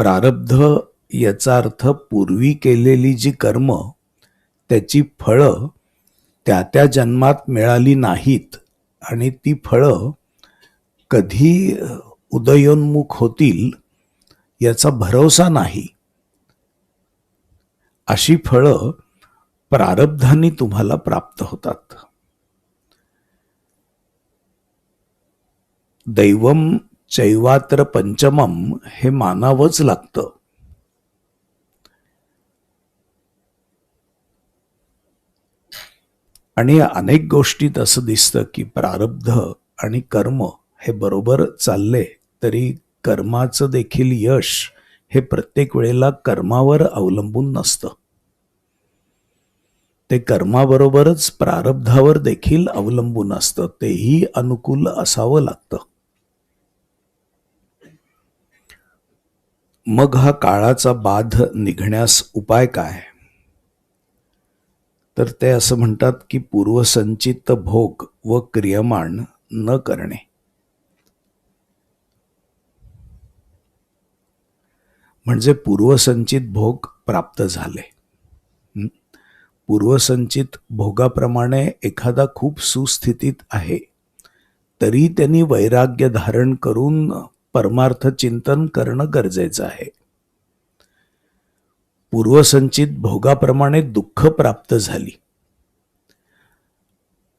प्रारब्ध याचा अर्थ पूर्वी केलेली जी कर्म त्याची फळं त्या त्या जन्मात मिळाली नाहीत आणि ती फळं कधी उदयोन्मुख होतील याचा भरोसा नाही. अशी फळं प्रारब्धानी तुम्हाला प्राप्त होतात. दैवम चैवात्र पंचमम हे मानावंच लागतं. आणि अनेक गोष्टीत असं दिसतं की प्रारब्ध आणि कर्म हे बरोबर चालले तरी कर्माचं देखील यश हे प्रत्येक वेळेला कर्मावर अवलंबून नसतं. ते कर्माबरोबरच प्रारब्धावर देखील अवलंबून असतं तेही अनुकूल असावं लागतं. मग हा काळाचा बाध निघण्यास उपाय काय? तर ते असं म्हणतात की पूर्वसंचित भोग व क्रियमाण न करणे. म्हणजे पूर्वसंचित भोग प्राप्त झाले. पूर्वसंचित भोगाप्रमाणे एखादा खूप सुस्थितीत आहे तरी त्यांनी वैराग्य धारण करून परमार्थ चिंतन करणं गरजेचं आहे. पूर्वसंचित भोगाप्रमाणे दुःख प्राप्त झाली.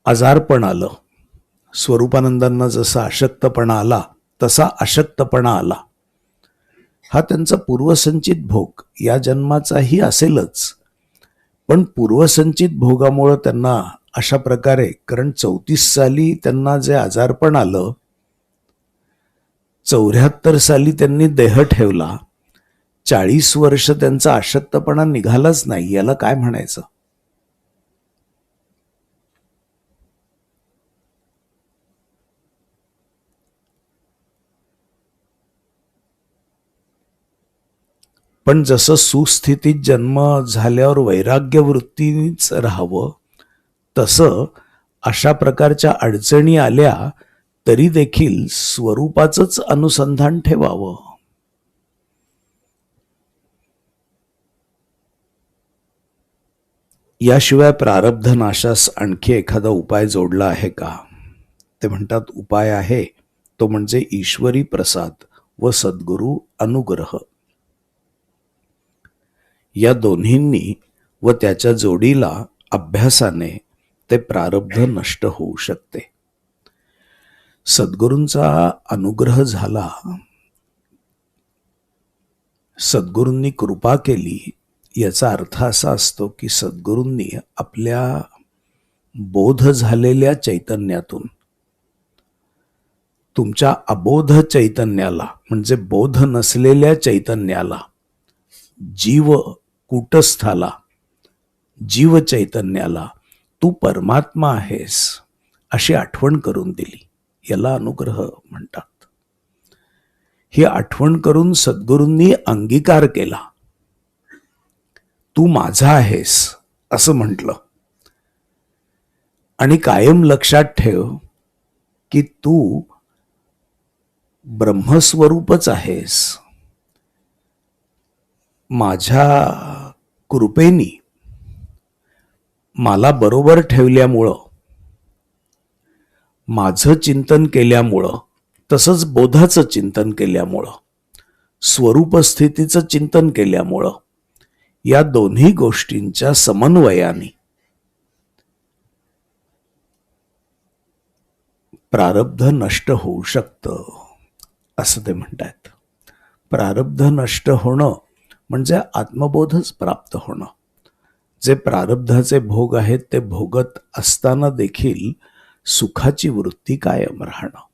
आजारपण आलं. स्वरूपानंदांना जसा अशक्तपणा आला तसा अशक्तपणा आला. हा त्यांचा पूर्वसंचित भोग. या जन्माचाही असेलच. पण पूर्वसंचित भोगामुळं त्यांना अशा प्रकारे कारण चौतीस साली त्यांना जे आजारपण आलं चौऱ्याहत्तर साली त्यांनी देह ठेवला. चाळीस वर्ष त्यांचा अशक्तपणा निघालाच नाही याला काय म्हणायचं? पण जसं सुस्थितीत जन्म झाल्यावर वैराग्य वृत्तीच राहावं तसं अशा प्रकारच्या अडचणी आल्या तरी देखील स्वरूपाचंच अनुसंधान ठेवावं. याशिवाय प्रारब्ध नाशास आणखी एखादा उपाय जोडला आहे का? ते म्हणतात उपाय आहे तो म्हणजे ईश्वरी प्रसाद व सद्गुरू अनुग्रह. या दोन्हींनी व त्याच्या जोडीला अभ्यासाने ते प्रारब्ध नष्ट होऊ शकते. सद्गुरूंचा अनुग्रह झाला. सद्गुरूंनी कृपा केली. याचा अर्थ असा असतो की सद्गुरूंनी आपल्या बोध झालेल्या चैतन्यातून तुमच्या अबोध चैतन्याला म्हणजे बोध नसलेल्या चैतन्याला जीव कुटस्थाला जीव चैतन्याला तू परमात्मा आहेस अशी आठवण करून दिली. याला अनुग्रह म्हणतात. ही आठवण करून सद्गुरूंनी अंगीकार केला. तू माझा आहेस असं म्हटलं. आणि कायम लक्षात ठेव की तू ब्रह्मस्वरूपच आहेस. माझ्या कृपेनी मला बरोबर ठेवल्यामुळं माझं चिंतन केल्यामुळं तसंच बोधाचं चिंतन केल्यामुळं स्वरूपस्थितीचं चिंतन केल्यामुळं या दोन्ही गोष्टींच्या समन्वयाने प्रारब्ध नष्ट होऊ शकतं असं ते म्हणतात प्रारब्ध नष्ट होणं म्हणजे आत्मबोधच प्राप्त होणं. जे प्रारब्धाचे भोग आहेत ते भोगत असताना देखील सुखाची वृत्ती कायम राहणं.